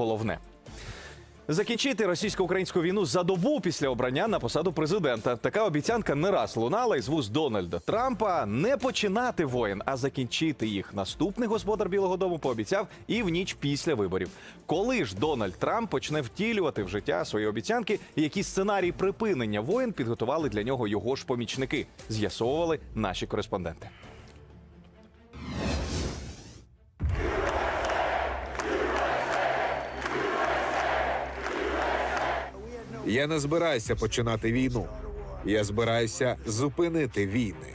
головне. Закінчити російсько-українську війну за добу після обрання на посаду президента. Така обіцянка не раз лунала із вуст Дональда Трампа не починати воєн, а закінчити їх. Наступний господар Білого Дому пообіцяв і в ніч після виборів. Коли ж Дональд Трамп почне втілювати в життя свої обіцянки, які сценарії припинення воєн підготували для нього його ж помічники, з'ясовували наші кореспонденти. Я не збираюся починати війну. Я збираюся зупинити війни.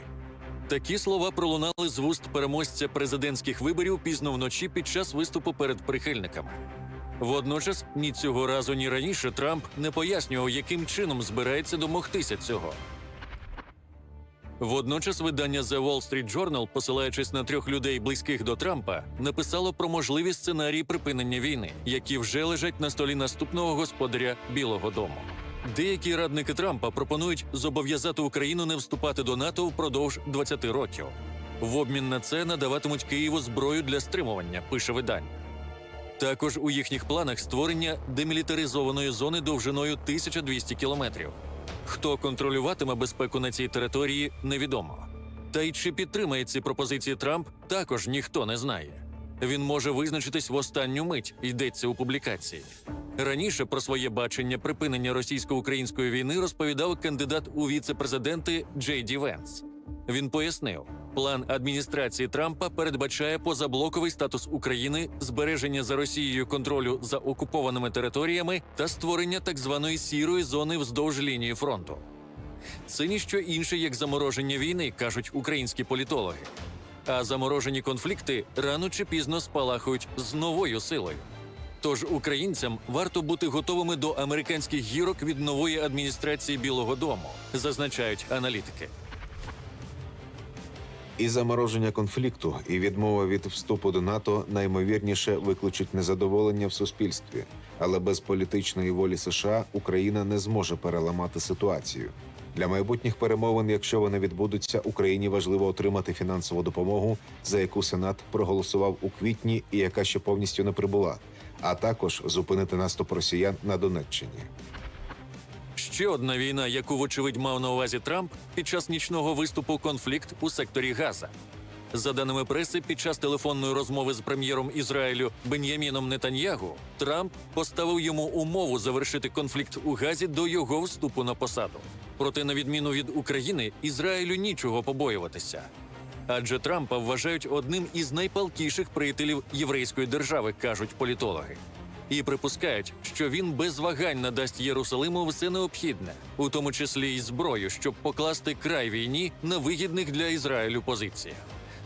Такі слова пролунали з вуст переможця президентських виборів пізно вночі під час виступу перед прихильниками. Водночас ні цього разу, ні раніше Трамп не пояснював, яким чином збирається домогтися цього. Водночас видання The Wall Street Journal, посилаючись на трьох людей, близьких до Трампа, написало про можливі сценарії припинення війни, які вже лежать на столі наступного господаря Білого Дому. Деякі радники Трампа пропонують зобов'язати Україну не вступати до НАТО впродовж 20 років. В обмін на це надаватимуть Києву зброю для стримування, пише видання. Також у їхніх планах створення демілітаризованої зони довжиною 1200 кілометрів. Хто контролюватиме безпеку на цій території, невідомо. Та й чи підтримає ці пропозиції Трамп, також ніхто не знає. Він може визначитись в останню мить, йдеться у публікації. Раніше про своє бачення припинення російсько-української війни розповідав кандидат у віце-президенти Джей Ді Венс. Він пояснив, план адміністрації Трампа передбачає позаблоковий статус України, збереження за Росією контролю за окупованими територіями та створення так званої сірої зони вздовж лінії фронту. Це ніщо інше, як замороження війни, кажуть українські політологи. А заморожені конфлікти рано чи пізно спалахують з новою силою. Тож українцям варто бути готовими до американських гірок від нової адміністрації Білого Дому, зазначають аналітики. І замороження конфлікту, і відмова від вступу до НАТО наймовірніше викличуть незадоволення в суспільстві. Але без політичної волі США Україна не зможе переламати ситуацію. Для майбутніх перемовин, якщо вони відбудуться, Україні важливо отримати фінансову допомогу, за яку Сенат проголосував у квітні і яка ще повністю не прибула, а також зупинити наступ росіян на Донеччині. Ще одна війна, яку вочевидь мав на увазі Трамп під час нічного виступу конфлікт у секторі Газа. За даними преси, під час телефонної розмови з прем'єром Ізраїлю Бен'яміном Нетаньягу Трамп поставив йому умову завершити конфлікт у Газі до його вступу на посаду. Проте, на відміну від України, Ізраїлю нічого побоюватися. Адже Трампа вважають одним із найпалкіших приятелів єврейської держави, кажуть політологи. І припускають, що він без вагань надасть Єрусалиму все необхідне, у тому числі й зброю, щоб покласти край війні на вигідних для Ізраїлю позиціях.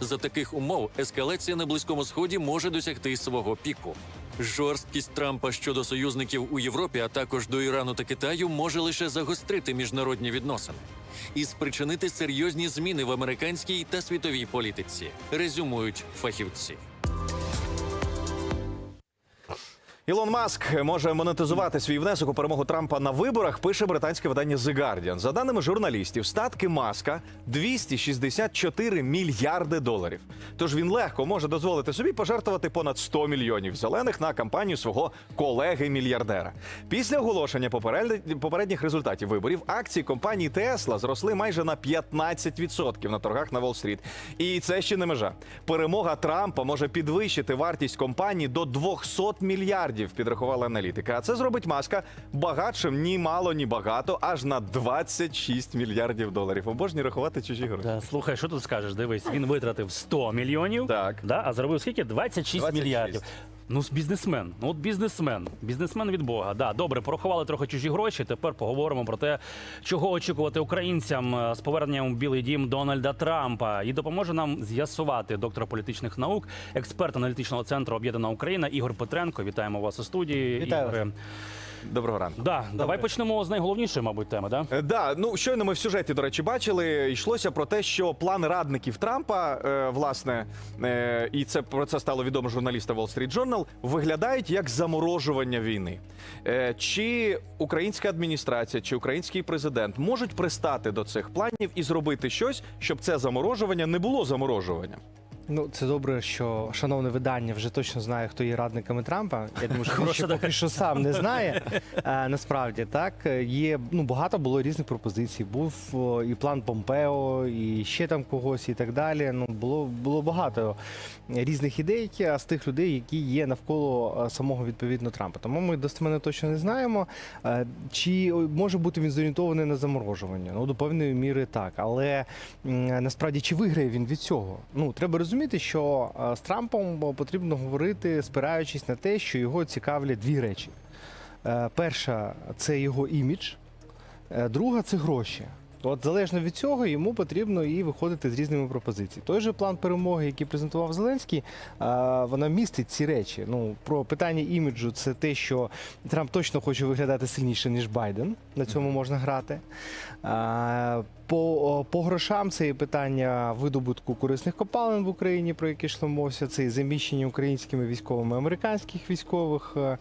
За таких умов ескалація на близькому сході може досягти свого піку. Жорсткість Трампа щодо союзників у Європі, а також до Ірану та Китаю, може лише загострити міжнародні відносини і спричинити серйозні зміни в американській та світовій політиці, резюмують фахівці. Ілон Маск може монетизувати свій внесок у перемогу Трампа на виборах. Пише британське видання The Guardian. За даними журналістів, статки Маска 264 мільярди доларів. Тож він легко може дозволити собі пожертвувати понад 100 мільйонів зелених на кампанію свого колеги-мільярдера. Після оголошення поперед- попередніх результатів виборів акції компанії Tesla зросли майже на 15% на торгах на Уолл-стріт. І це ще не межа. Перемога Трампа може підвищити вартість компанії до 200 мільярдів, підрахувала аналітика. А це зробить маска багатшим ні мало, ні багато, аж на 26 мільярдів доларів. Обожні рахувати чужі гроші. Да, слухай, що тут скажеш? Дивись, він витратив 100 мільйонів, Так. да, а заробив скільки? 26, 26. мільярдів. Ну, бізнесмен. Ну, от бізнесмен. Бізнесмен від Бога. Да, добре, порахували трохи чужі гроші. Тепер поговоримо про те, чого очікувати українцям е, з поверненням в Білий Дім Дональда Трампа. І допоможе нам з'ясувати доктор політичних наук, експерт аналітичного центру Об'єднана Україна Ігор Петренко. Вітаємо вас у студії. Вітаю Ігоре. Доброго ранку. Да, давай почнемо з найголовнішої, мабуть, теми. Да? Е, Да, ну щойно ми в сюжеті, до речі, бачили. Йшлося про те, що план радників Трампа, е, власне, е, і це про це стало відомо журналістам Wall Street Journal, виглядають як заморожування війни. Е, чи українська адміністрація, чи український президент можуть пристати до цих планів і зробити щось, щоб це заморожування не було заморожуванням? Ну, це добре, що шановне видання вже точно знає, хто є радниками Трампа. Я думаю, що він ще поки що сам не знає. Е, насправді так є ну багато було різних пропозицій. Був і план Помпео, і ще там когось, і так далі. Ну було було багато різних ідей з тих людей, які є навколо е, самого відповідно Трампа. Тому ми достеменно точно не знаємо. Е, Чи може бути він зорієнтований на заморожування? Ну до певної міри так, але насправді чи виграє він від цього? Ну треба розуміти, що е, з Трампом потрібно говорити, спираючись на те, що його цікавлять дві речі. Е, Перша це його імідж, е, друга це гроші. От залежно від цього йому потрібно і виходити з різними пропозиціями. Той же план перемоги, який презентував Зеленський, е, вона містить ці речі. Ну про питання іміджу, це те, що Трамп точно хоче виглядати сильніше ніж Байден. На цьому можна грати. Е, По, по грошам це і питання видобутку корисних копалин в Україні, про які йшло мовся. Це і заміщення українськими військовими американських військових е,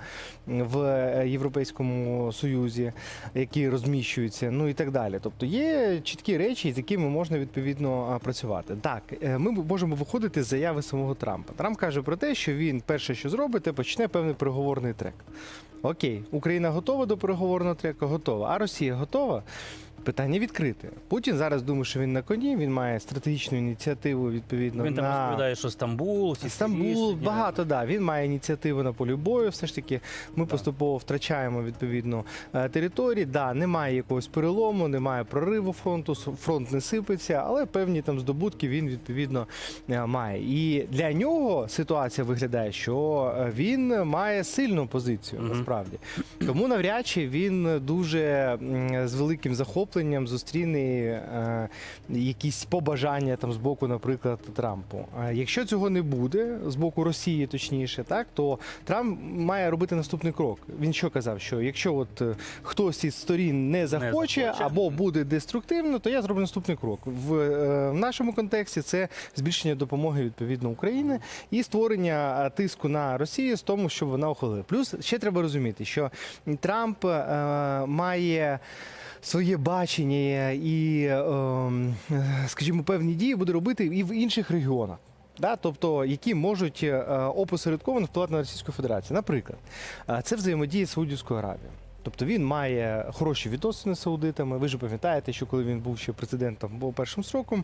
в е, Європейському Союзі, які розміщуються, ну і так далі. Тобто є чіткі речі, з якими можна відповідно працювати. Так, е, ми можемо виходити з заяви самого Трампа. Трамп каже про те, що він перше, що зробить, почне певний переговорний трек. Окей, Україна готова до переговорного треку? Готова. А Росія готова? Питання відкрите. Путін зараз думає, що він на коні, він має стратегічну ініціативу відповідно Він там на розповідає, що Стамбул, всі Стамбул, багато да. Він має ініціативу на полі бою. Все ж таки, ми поступово втрачаємо відповідно е, території. Да, немає якогось перелому, немає прориву фронту, фронт не сипеться, але певні там здобутки він відповідно е, має. І для нього ситуація виглядає, що е, він має сильну позицію насправді. Тому навряд чи він дуже з великим захопленням зустріне е, якісь побажання там з боку, наприклад, Трампу. А якщо цього не буде з боку Росії, точніше, так то Трамп має робити наступний крок. Він що казав? Що якщо от е, хтось із сторін не захоче, захоче. або буде деструктивно, то я зроблю наступний крок. В, е, в нашому контексті це збільшення допомоги відповідно України і створення е, тиску на Росію з тому, щоб вона ухвалила. Плюс ще треба розуміти, що Трамп е, має. Своє бачення і, е, е, скажімо, певні дії буде робити і в інших регіонах. Да, тобто, які можуть е, опосередковано впливати на Російську Федерацію. Наприклад, е, це взаємодія з Саудівською Аравією. Тобто він має хороші відносини з саудитами. Ви ж пам'ятаєте, що коли він був ще президентом по першим сроком,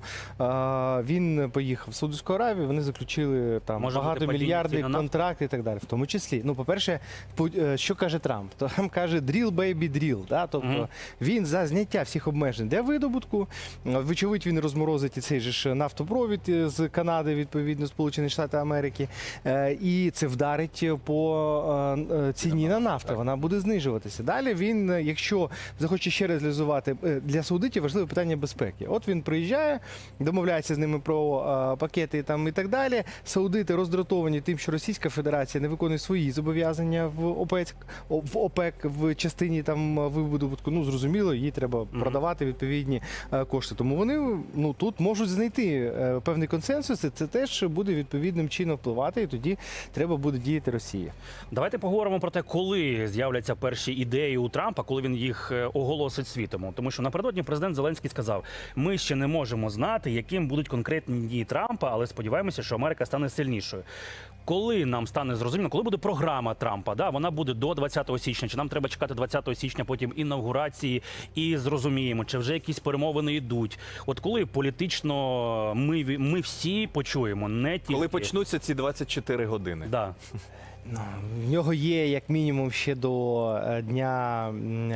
він поїхав в Саудівську Аравію. Вони заключили там Може багато мільярдів контракти і так далі. В тому числі, ну, по-перше, Пу- е, що каже Трамп? Трамп каже drill, baby, drill. Да? Тобто він за зняття всіх обмежень для видобутку. Вочевидь, він розморозить і цей же ж нафтопровід з Канади, відповідно, Сполучені Штати Америки. Е, І це вдарить по е, е, ціні на нафту. Вона буде знижуватися. Далі він, е, якщо захоче ще раз реалізувати е, для саудитів важливе питання безпеки. От він приїжджає, домовляється з ними про е, пакети там і так далі. Саудити роздратовані тим, що Російська Федерація не виконує свої зобов'язання в ОПЕК, в ОПЕК в частині там видобутку. Ну зрозуміло, їй треба продавати відповідні кошти. Тому вони ну тут можуть знайти певний консенсус. і Це теж буде відповідним чином впливати, і тоді треба буде діяти Росія. Давайте поговоримо про те, коли з'являться перші ідеї у Трампа, коли він їх е, оголосить світому. Тому що напередодні президент Зеленський сказав: ми ще не можемо знати, яким будуть конкретні дії Трампа, але сподіваємося, що Америка стане сильнішою. Коли нам стане зрозуміло, коли буде програма Трампа, да, вона буде до 20 січня. Чи нам треба чекати 20 січня, потім інавгурації, і зрозуміємо, чи вже якісь перемовини йдуть. От коли політично ми, ми всі почуємо, не тільки Коли почнуться ці 24 години. Да. Ну, в нього є як мінімум ще до е, дня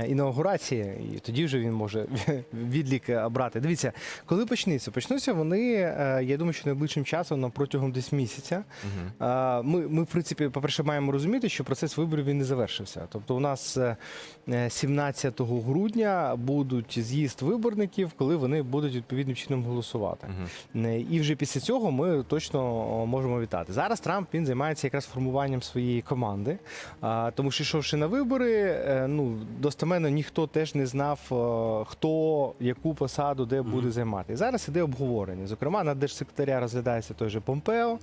інаугурації, і тоді вже він може відлік е, брати. Дивіться, коли почнеться? Почнуться вони, е, я думаю, що найближчим часом на протягом десь місяця. Ми, ми, в принципі, по-перше, маємо розуміти, що процес виборів він не завершився. Тобто, у нас е, е, 17 грудня будуть з'їзд виборників, коли вони будуть відповідним чином голосувати. І вже після цього ми точно можемо вітати. Зараз Трамп він займається якраз формуванням своєї своєї команди. Тому що йшовши на вибори, е, ну достеменно ніхто теж не знав, е, хто яку посаду де буде займати. І зараз іде обговорення. Зокрема, на держсекретаря розглядається той же Помпео,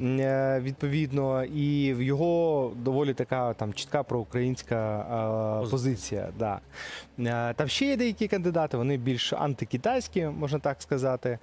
е, відповідно, і в його доволі така там чітка проукраїнська позиція. Да. Там ще є деякі кандидати, вони більш антикитайські, можна так сказати.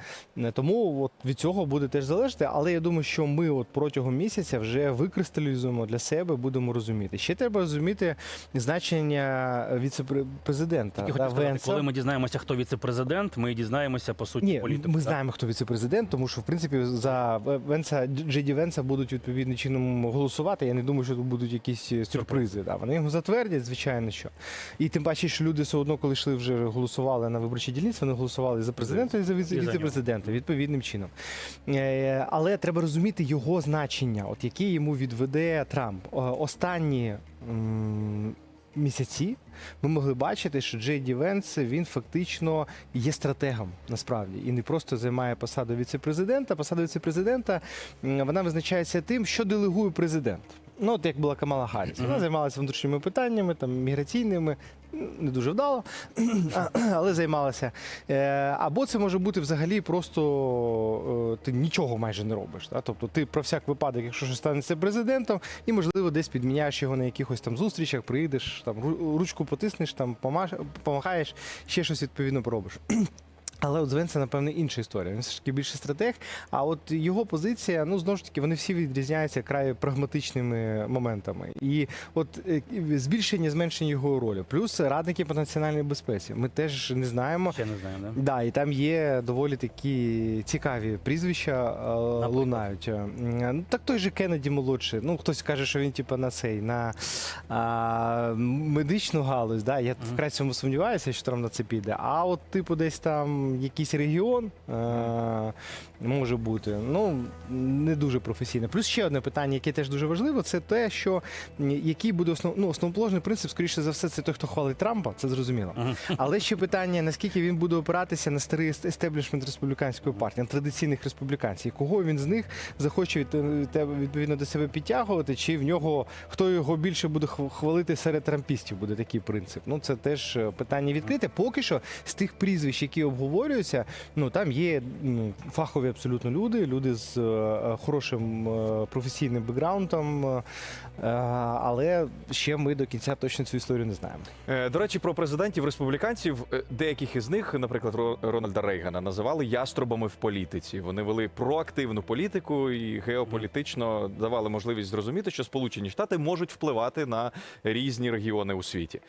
Тому от від цього буде теж залежати. Але я думаю, що ми от протягом місяця вже викристалізуємо для себе, будемо розуміти. Ще треба розуміти значення віце-президента. Да, сказати, коли ми дізнаємося, хто віце-президент, ми дізнаємося по суті Ні, політику. ми так? знаємо, хто віце-президент, тому що в принципі за Венса Джеді Венса будуть відповідним чином голосувати. Я не думаю, що тут будуть якісь сюрпризи. Да. Вони його затвердять, звичайно, що. І тим паче, що люди все одно, коли йшли вже голосували на виборчій дільниці, вони голосували за президента, і за віце-президента, відповідним чином. Е, Але треба розуміти його значення, от які йому відведе Трамп. Останні м, місяці ми могли бачити, що Джей Ді Венс він фактично є стратегом насправді і не просто займає посаду віце-президента. Посада віце-президента вона визначається тим, що делегує президент. Ну, от як була Камала Харріс. Вона займалася внутрішніми питаннями, там міграційними, не дуже вдало, але займалася. Е, Або це може бути взагалі просто е, ти нічого майже не робиш. Да? Тобто ти про всяк випадок, якщо щось станеться президентом, і можливо десь підміняєш його на якихось там зустрічах, приїдеш, там ру- ручку потиснеш, там помаш- помахаєш, ще щось відповідно поробиш. Але от з Венса, напевне, інша історія. Він все ж таки більше стратег. А от його позиція, ну знову ж таки, вони всі відрізняються край прагматичними моментами. І от е, збільшення, зменшення його ролі, плюс радники по національній безпеці. Ми теж не знаємо. Ще не знаємо, да? Да, і там є доволі такі цікаві прізвища е, лунають. Е, Ну так той же Кеннеді молодший. Ну хтось каже, що він типу на цей на а, медичну галузь. Да? Я вкрай цьому сумніваюся, що там на це піде. А от, типу, десь там якийсь регіон е, може бути. Ну не дуже професійно. Плюс ще одне питання, яке теж дуже важливо, це те, що який буде основ, ну, основоположний принцип, скоріше за все, це той, хто хвалить Трампа, це зрозуміло. Але ще питання, наскільки він буде опиратися на старий ест- естеблішмент республіканської партії, на традиційних республіканців. Кого він з них захоче тебе відповідно до себе підтягувати, чи в нього хто його більше буде хвалити серед трампістів, буде такий принцип. Ну це теж е, питання відкрите. Поки що з тих прізвищ, які обговорюються, ну там є ну, фахові абсолютно люди, люди з е, хорошим е, професійним бекграундом, е, але ще ми до кінця точно цю історію не знаємо. До речі, про президентів республіканців, деяких із них, наприклад, Рональда Рейгана, називали яструбами в політиці. Вони вели проактивну політику і геополітично давали можливість зрозуміти, що Сполучені Штати можуть впливати на різні регіони у світі.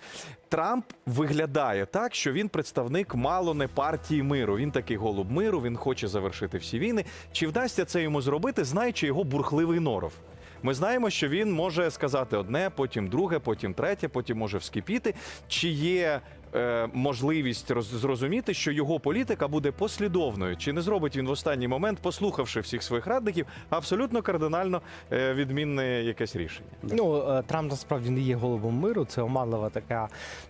Трамп виглядає так, що він представник мало не партії миру. Він такий голуб миру, він хоче завершити всі війни. Чи вдасться це йому зробити, знаючи його бурхливий норов? Ми знаємо, що він може сказати одне, потім друге, потім третє, потім може вскипіти. Чи є можливість роз- зрозуміти, що його політика буде послідовною? Чи не зробить він в останній момент, послухавши всіх своїх радників, абсолютно кардинально е, відмінне якесь рішення? Ну е, Трамп насправді не є голубом миру. Це оманлива така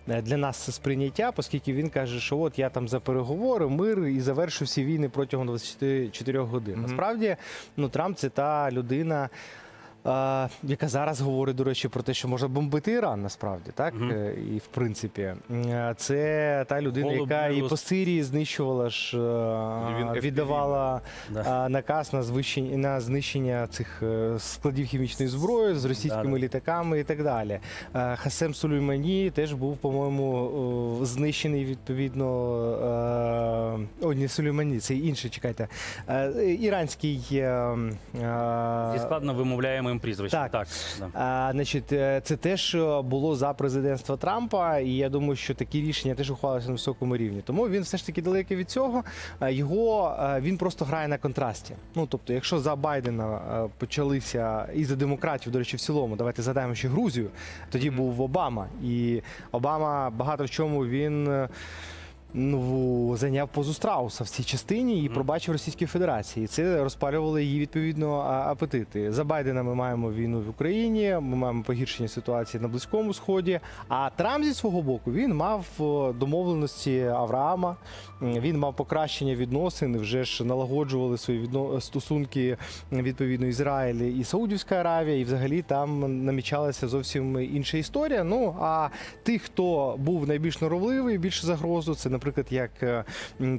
е, для нас сприйняття, оскільки він каже, що от я там за переговори, мир і завершу всі війни протягом 24 годин. Насправді, ну Трамп це та людина. Яка зараз говорить, до речі, про те, що можна бомбити Іран, насправді, так. Е, і в принципі, це та людина, Голуб яка і по Сирії знищувала ж, е, віддавала Да. наказ на звищення на знищення цих е, складів хімічної зброї з російськими Да-да. літаками і так далі. Хасем Сулеймані теж був, по-моєму, знищений відповідно. О, не Сулеймані, це інший, чекайте. Іранський. е, е, Зі складно вимовляємим прізвищем. Так. Так. да. а, значить, е, це теж було за президентства Трампа, і я думаю, що такі рішення теж ухвалилися на високому рівні. Тому він все ж таки далекий від цього. Е, Його е, він просто грає на контрасті. Ну тобто, якщо за Байдена почалися і за демократів, до речі, в цілому, давайте згадаємо ще Грузію. Тоді був Обама, і Обама багато в чому він. Ну, зайняв позу страуса в цій частині і пробачив Російській Федерації. І це розпалювало її відповідно апетити. За Байдена ми маємо війну в Україні, ми маємо погіршення ситуації на Близькому Сході. А Трамп зі свого боку він мав домовленості Авраама. Він мав покращення відносин. Вже ж налагоджували свої відно... стосунки відповідно Ізраїль і Саудівська Аравія, і взагалі там намічалася зовсім інша історія. Ну а тих, хто був найбільш норовливий, більше загрозу, це, наприклад, як е,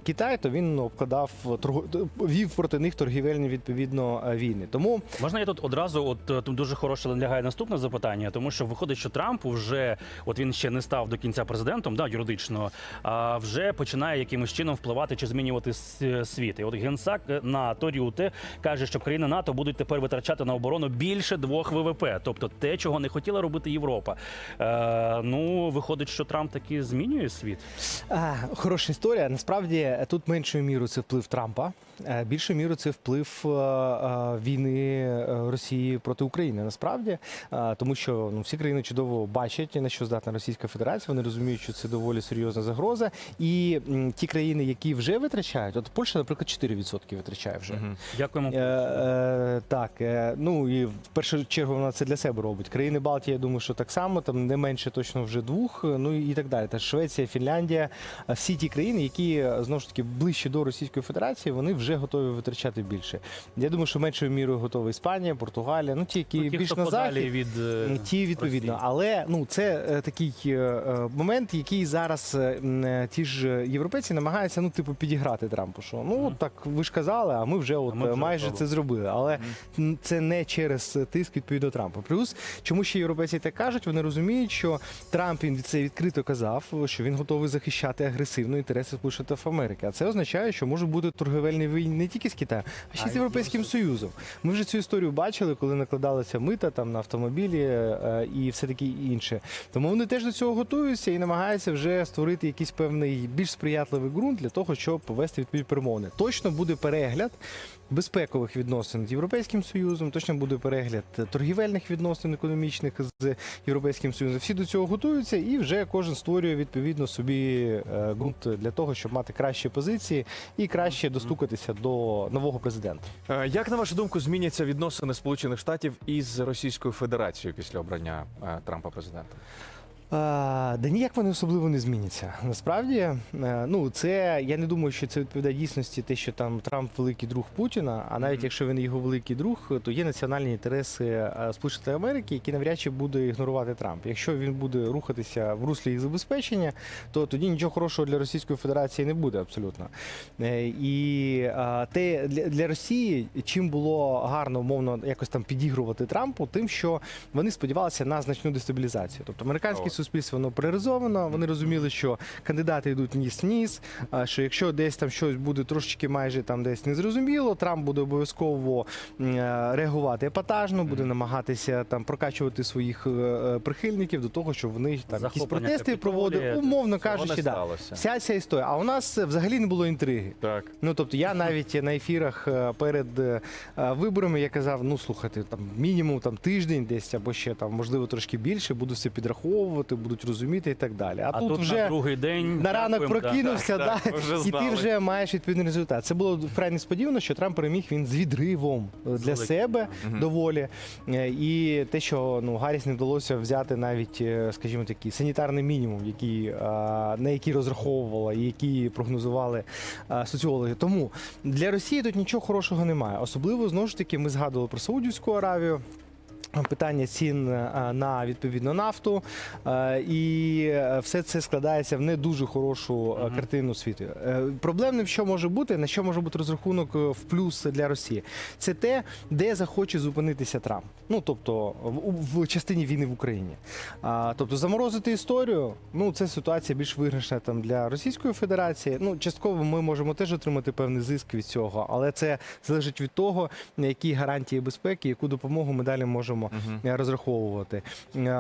Китай, то він обкладав торгу... вів проти них торгівельні відповідно е, війни. Тому Можна я тут одразу, от е, тут дуже хороше лягає наступне запитання, тому що виходить, що Трамп вже, от він ще не став до кінця президентом, да, юридично, а вже починає якимось чином впливати чи змінювати світ. І от генсак НАТО Рюте каже, що країни НАТО будуть тепер витрачати на оборону більше двох ВВП, тобто те, чого не хотіла робити Європа. Е, ну, виходить, що Трамп таки змінює світ. А, хороша історія. Насправді тут меншою мірою це вплив Трампа, більшою мірою це вплив е, е, війни е, Росії проти України. Насправді, Е, тому що ну всі країни чудово бачать на що здатна Російська Федерація. Вони розуміють, що це доволі серйозна загроза. І ті країни, які вже витрачають, от Польща, наприклад, 4% витрачає вже. Дякуємо. Е, е, так, е, ну і в першу чергу вона це для себе робить. Країни Балтії, я думаю, що так само, там не менше точно вже двох, е, ну і так далі. Та Швеція, Фінляндія, е, всі ті країни, які е, знову ж таки ближче до Російської Федерації, вони вже готові витрачати більше. Я думаю, що меншою мірою готова Іспанія, Португалія, ну ті, які Ну, ті, більш на захід. від е, Ті відповідно, Росії. але ну це е, такий е, е, момент, який зараз е, е, ті ж європейці намагаються ну типу підіграти Трампу. Що ну от так ви ж казали, а ми вже от ми е, вже майже зробили. це зробили. Але м, це не через тиск відповідно Трампа. Плюс, чому ще європейці так кажуть, вони розуміють, що Трамп він це відкрито казав, що він готовий захищати агресивно інтереси Сполучених Америки. А це означає, що може бути торговельні війни не тільки з Китаєм, а ще з Європейським Союзом. Ми вже цю історію бачили, коли накладалися мита там на автомобілі е, і все таке інше. Тому вони теж до цього готуються і намагаються вже створити якийсь певний більш сприятливий ґрунт для того, щоб повести відповідь перемовини. Точно буде перегляд. Безпекових відносин з Європейським Союзом, точно буде перегляд торгівельних відносин економічних з Європейським Союзом. Всі до цього готуються, і вже кожен створює відповідно собі е, ґрунт для того, щоб мати кращі позиції і краще достукатися до нового президента. Е, Як на вашу думку зміняться відносини Сполучених Штатів із Російською Федерацією після обрання е, Трампа президентом? Да ніяк вони особливо не зміняться. Насправді, е, ну це я не думаю, що це відповідає дійсності, те, що там Трамп великий друг Путіна. А навіть якщо він його великий друг, то є національні інтереси е, Сполучених Америки, які навряд чи буде ігнорувати Трамп. Якщо він буде рухатися в руслі їх забезпечення, то тоді нічого хорошого для Російської Федерації не буде абсолютно. Е, І те для, Росії чим було гарно умовно якось там підігрувати Трампу, тим, що вони сподівалися на значну дестабілізацію. Тобто американське О. суспільство воно переризовано. Вони розуміли, що кандидати йдуть ніс ніс. Що якщо десь там щось буде трошечки майже там десь незрозуміло, Трамп буде обов'язково е, реагувати епатажно, буде намагатися там прокачувати своїх е, е, прихильників до того, щоб вони там якісь протести проводили, умовно кажучи, да. Вся ця історія. А у нас взагалі не було інтриги. Так. Ну тобто я навіть на ефірах перед виборами я казав: ну слухайте, там мінімум там тиждень, десь або ще там можливо трошки більше, буду все підраховувати, будуть розуміти і так далі. А, А тут, тут вже на другий день на ранок да. прокинувся, Так, да, так, ми вже і ти вже маєш відповідний результат. Це було вкрай несподівано, що Трамп переміг він з відривом е, для себе доволі. Е, І те, що ну Гарріс не вдалося взяти навіть, е, скажімо, такий санітарний мінімум, який, на який розраховувала і який прогнозували соціологи. Тому для Росії тут нічого хорошого немає. Особливо знову ж таки, ми згадували про Саудівську Аравію. Питання цін е, на відповідно нафту, е, і е, все це складається в не дуже хорошу картину світу. Проблемним, що може бути, на що може бути розрахунок в плюс для Росії, це те, де захоче зупинитися Трамп. Ну тобто в частині війни в Україні. Тобто заморозити історію, ну це ситуація більш виграшна там для Російської Федерації. Ну частково ми можемо теж отримати певний зиск від цього, але це залежить від того, які гарантії безпеки, яку допомогу ми далі можемо можемо е, розраховувати. Е,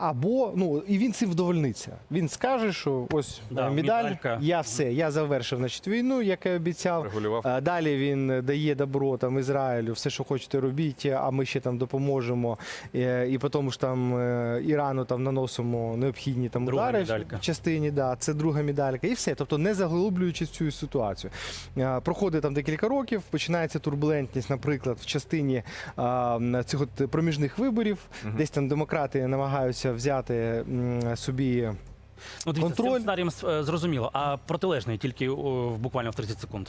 Або ну і він цим вдовольниться. Він скаже, що ось Да, медаль, медалька. я все, я завершив значить, війну, як і обіцяв. Регулював. Е, Далі він дає добро там Ізраїлю, все, що хочете, робіть, а ми ще там допоможемо. Е, І потім ж там е, Ірану там наносимо необхідні там Друга удари медалька. в частині. Да, це друга медалька, і все. Тобто не заглублюючи цю ситуацію. Е, Проходить там декілька років, починається турбулентність, наприклад, в частині цих от проміжних виборів, десь там демократи намагаються взяти собі. Ну, дивіться, з Контроль. цим сценарієм е, зрозуміло, а протилежний тільки о, в- буквально в 30 секунд.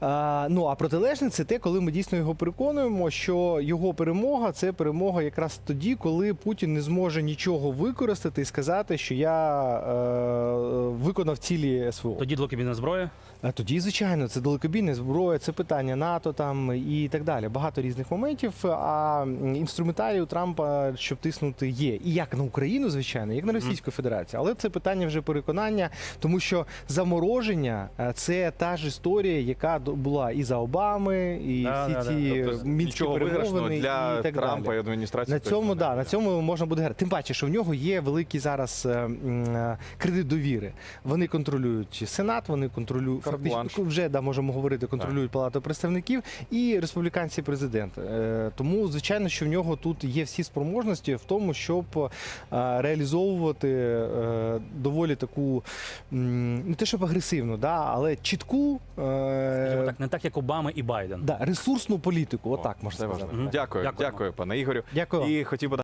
А, ну а протилежне це те, коли ми дійсно його переконуємо, що його перемога це перемога якраз тоді, коли Путін не зможе нічого використати і сказати, що я е, виконав цілі СВО. Тоді далекобійна зброя. А тоді, звичайно, це далекобійна зброя, це питання НАТО там і так далі. Багато різних моментів. А інструментарій у Трампа, щоб тиснути, є. І як на Україну, звичайно, як на Російську Федерацію. Але це питання вже переконання, тому що замороження е, це та ж історія, яка була і за Обами, і Да, всі да, ці Тобто, мінські перемовини для і так Трампа далі. і адміністрації. На цьому да, на цьому можна буде грати. Тим паче, що в нього є великий зараз е, е, кредит довіри. Вони контролюють сенат, вони контролюють фактично, вже да можемо говорити, контролюють палату представників і республіканці президент. Тому звичайно, що в нього тут є всі спроможності в тому, щоб реалізовувати доволі таку не те, щоб агресивну, да, але чітку е, Скажімо так, не так, як Обама і Байден. да, ресурсну політику. Отак можна сказати. важливо. Дякую, дякую, пане Ігорю. Дякую. І хотів би